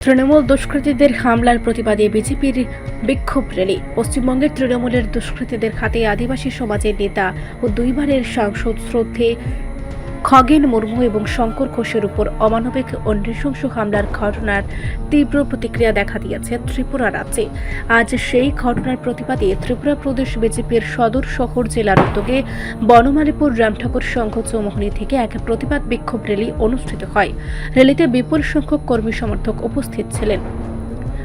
তৃণমূল দুষ্কৃতীদের হামলার প্রতিবাদে বিজেপির বিক্ষোভ র্যালি। পশ্চিমবঙ্গের তৃণমূলের দুষ্কৃতীদের হাতে আদিবাসী সমাজের নেতা ও দুইবারের সাংসদ শ্রদ্ধে খগেন মুর্মু এবং শঙ্কর ঘোষের উপর অমানবিক ও নৃশংস হামলার ঘটনার তীব্র প্রতিক্রিয়া দেখা দিয়েছে ত্রিপুরা রাজ্যে। আজ সেই ঘটনার প্রতিবাদে ত্রিপুরা প্রদেশ বিজেপির সদর শহর জেলার উদ্যোগে বনমালীপুর রামঠাকুর সংঘ চৌমোহনী থেকে এক প্রতিবাদ বিক্ষোভ র্যালি অনুষ্ঠিত হয়। র্যালিতে বিপুল সংখ্যক কর্মী সমর্থক উপস্থিত ছিলেন।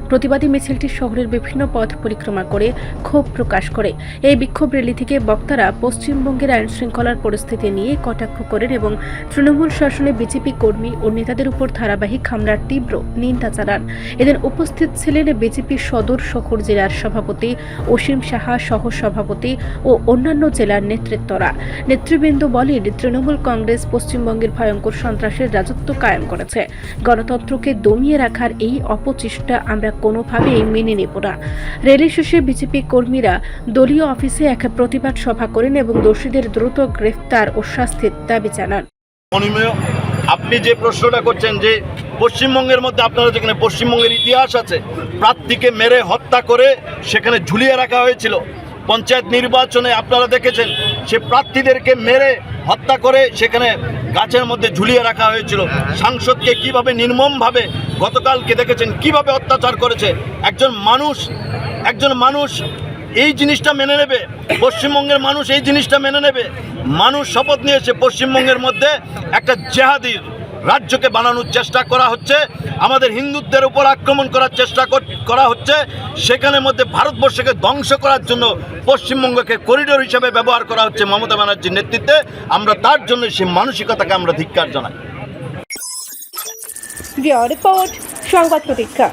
প্রতিবাদী মিছিলটি শহরের বিভিন্ন পথ পরিক্রমা করে ক্ষোভ প্রকাশ করে। এই বিক্ষোভ র্যালি থেকে বক্তারা পশ্চিমবঙ্গের আইন শৃঙ্খলার পরিস্থিতি নিয়ে কটাক্ষ করেন এবং তৃণমূল শাসনে বিজেপি কর্মী ও নেতাদের উপর ধারাবাহিক হামলার তীব্র নিন্দা জানান। এদের উপস্থিত ছিলেন বিজেপি সদর শহর জেলার সভাপতি অসীম সাহা সহ সভাপতি ও অন্যান্য জেলার নেতৃত্বরা। নেতৃবৃন্দ বলেন, তৃণমূল কংগ্রেস পশ্চিমবঙ্গের ভয়ঙ্কর সন্ত্রাসের রাজত্ব কায়েম করেছে। গণতন্ত্রকে দমিয়ে রাখার এই অপচেষ্টা আমরা কোনোভাবেই মেনে নেব না। র্যালি শেষে বিজেপি কর্মীরা দলীয় অফিসে এক প্রতিবাদ সভা করেন এবং দোষীদের দ্রুত গ্রেফতার ও শাস্তির দাবি জানান। আপনি যে প্রশ্নটা করছেন যে পশ্চিমবঙ্গের মধ্যে আপনারা যেখানে পশ্চিমবঙ্গের ইতিহাস আছে, প্রার্থীকে মেরে হত্যা করে সেখানে ঝুলিয়ে রাখা হয়েছিল পঞ্চায়েত নির্বাচনে আপনারা দেখেছেন, সে প্রার্থীদেরকে মেরে হত্যা করে সেখানে গাছের মধ্যে ঝুলিয়ে রাখা হয়েছিল। সাংসদকে কীভাবে নির্মমভাবে গতকালকে দেখেছেন, কীভাবে অত্যাচার করেছে, একজন মানুষ একজন মানুষ এই জিনিসটা মেনে নেবে, পশ্চিমবঙ্গের মানুষ এই জিনিসটা মেনে নেবে। মানুষ শপথ নিয়েছে পশ্চিমবঙ্গের মধ্যে একটা জেহাদির। রাজ্যকে বানানোর চেষ্টা করা হচ্ছে, আমাদের হিন্দুদের উপর আক্রমণ করার চেষ্টা করা হচ্ছে সেখানে মধ্যে ভারতবর্ষকে ধ্বংস করার জন্য পশ্চিমবঙ্গকে করিডোর হিসেবে ব্যবহার করা হচ্ছে মমতা ব্যানার্জির নেতৃত্বে। আমরা তার জন্য সেই মানসিকতাকে আমরা ধিক্কার জানাই। রিপোর্ট, সংবাদ প্রতীক্ষা।